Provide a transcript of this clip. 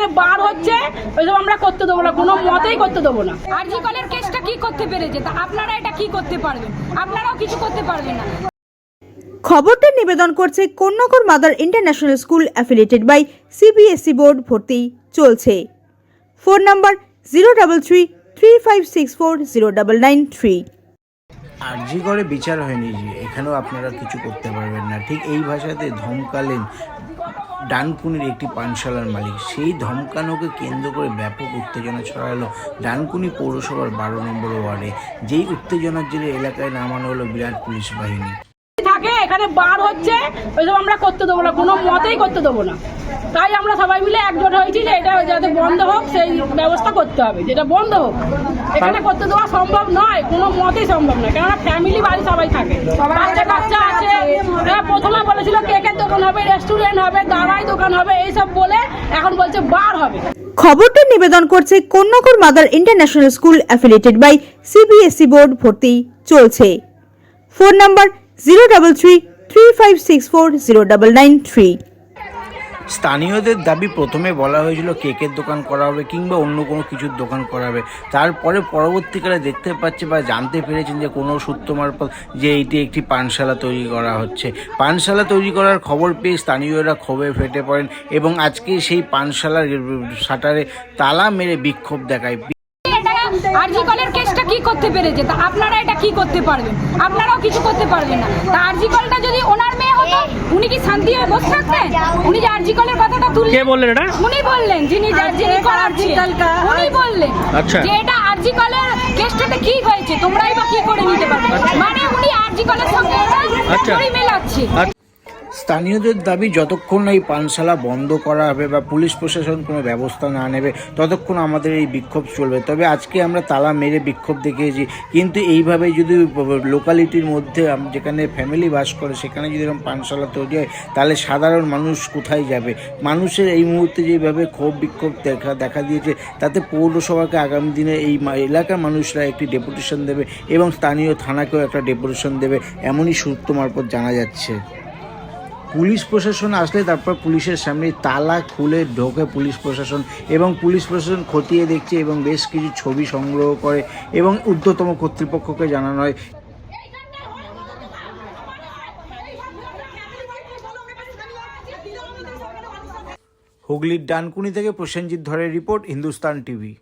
এখানে বার হচ্ছে ওইসব আমরা করতে দেবো না কোনো মতেই করতে দেবো না। আরজি কলের কেসটা কি করতে পেরেছে? তা আপনারা এটা কি করতে পারবেন? আপনারাও কিছু করতে পারবেন না। খবরটা নিবেদন করছে Konnagar mother international school affiliated by CBSE board ভর্তি চলছে। Phone number zero double three three five six four zero double nine three. R G করে বিচার হয়নি যে এখানেও আপনারা কিছু করতে পারবেন না। ঠিক এই ভাষাতে ধমকালেন ডানকুনির একটি পানশালার মালিক। সেই ধমকানোকে কেন্দ্র করে ব্যাপক উত্তেজনা ছড়ালো ডানকুনি পৌরসভার বারো নম্বর ওয়ার্ডে যেই উত্তেজনার জেরে এলাকায় নামানো হলো বিরাট পুলিশ বাহিনী। থাকে এখানে বার হচ্ছে ওইসব আমরা করতে দেবো না কোনো মতেই করতে দেবো না। তাই আমরা সবাই মিলে একজোট হয়েছি যে এটা যাতে বন্ধ হোক সেই ব্যবস্থা করতে হবে যেটা বন্ধ হোক। এখানে করতে দেওয়া সম্ভব নয় কোনো মতেই সম্ভব নয় কেননা ফ্যামিলি বাড়ি সবাই থাকে। হবে রেস্টুরেন্ট হবে দাওয়াই দোকান হবে, এইসব বলে এখন বলছে বার হবে। খবরটা নিবেদন করছে Konnagar mother international school affiliated by CBSE board ভর্তি চলছে। Phone number zero double three three five six four zero double nine three. স্থানীয়দের দাবি প্রথমে বলা হয়েছিল কেকের দোকান করা হবে কিংবা অন্য কোনো কিছুর দোকান করা হবে। তারপরে পরবর্তীকালে দেখতে পাচ্ছে বা জানতে পেরেছেন যে কোনো সূত্র মারফত যে এটি একটি পানশালা তৈরি করা হচ্ছে। পানশালা তৈরি করার খবর পেয়ে স্থানীয়রা ক্ষোভে ফেটে পড়েন এবং আজকে সেই পানশালার শাটারে তালা মেরে বিক্ষোভ দেখায়। কেসটা কি করতে পেরেছে? তা আপনারা এটা কি করতে পারবেন? আপনারাও কিছু করতে পারবেন না। তা আরজি কলটা যদি ওনার উনি কি শান্তি হয়ে বসে থাকতেন? উনি যে আরজি কলের কথাটা তুললেন। কে বললেন এটা? উনি বললেন যিনি যিনি করাচ্ছেন উনি বললেন আচ্ছা। যে এটা আরজি কলের কেসটাতে কি হয়েছে? তোমরাই বা কি করে নিতে পারবে মানে উনি আরজি কলের সঙ্গে এটা আচ্ছা। জড়িয়ে মেলাচ্ছে স্থানীয়দের দাবি, যতক্ষণ এই পানশালা বন্ধ করা হবে বা পুলিশ প্রশাসন কোনো ব্যবস্থা না নেবে, ততক্ষণ আমাদের এই বিক্ষোভ চলবে। তবে আজকে আমরা তালা মেরে বিক্ষোভ দেখিয়েছি। কিন্তু এইভাবে যদি লোকালিটির মধ্যে যেখানে ফ্যামিলি বাস করে, সেখানে যদি এরকম পানশালা তৈরি হয়, তাহলে সাধারণ মানুষ কোথায় যাবে? মানুষের এই মুহূর্তে যেভাবে ক্ষোভ বিক্ষোভ দেখা দেখা দিয়েছে, তাতে পৌরসভাকে আগামী দিনে এই এলাকার মানুষরা একটি ডেপুটেশন দেবে এবং স্থানীয় থানাকেও একটা ডেপুটেশন দেবে, এমনই সূত্র মারফত জানা যাচ্ছে। পুলিশ প্রশাসন আসলে তারপর পুলিশের সামনে তালা খুলে ঢোকে পুলিশ প্রশাসন এবং পুলিশ প্রশাসন খতিয়ে দেখছে এবং বেশ কিছু ছবি সংগ্রহ করে এবং ঊর্ধ্বতম কর্তৃপক্ষকে জানানো হয়। হুগলির ডানকুনি থেকে প্রসেনজিৎ ধরের রিপোর্ট, হিন্দুস্তান টিভি।